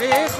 Hare Hare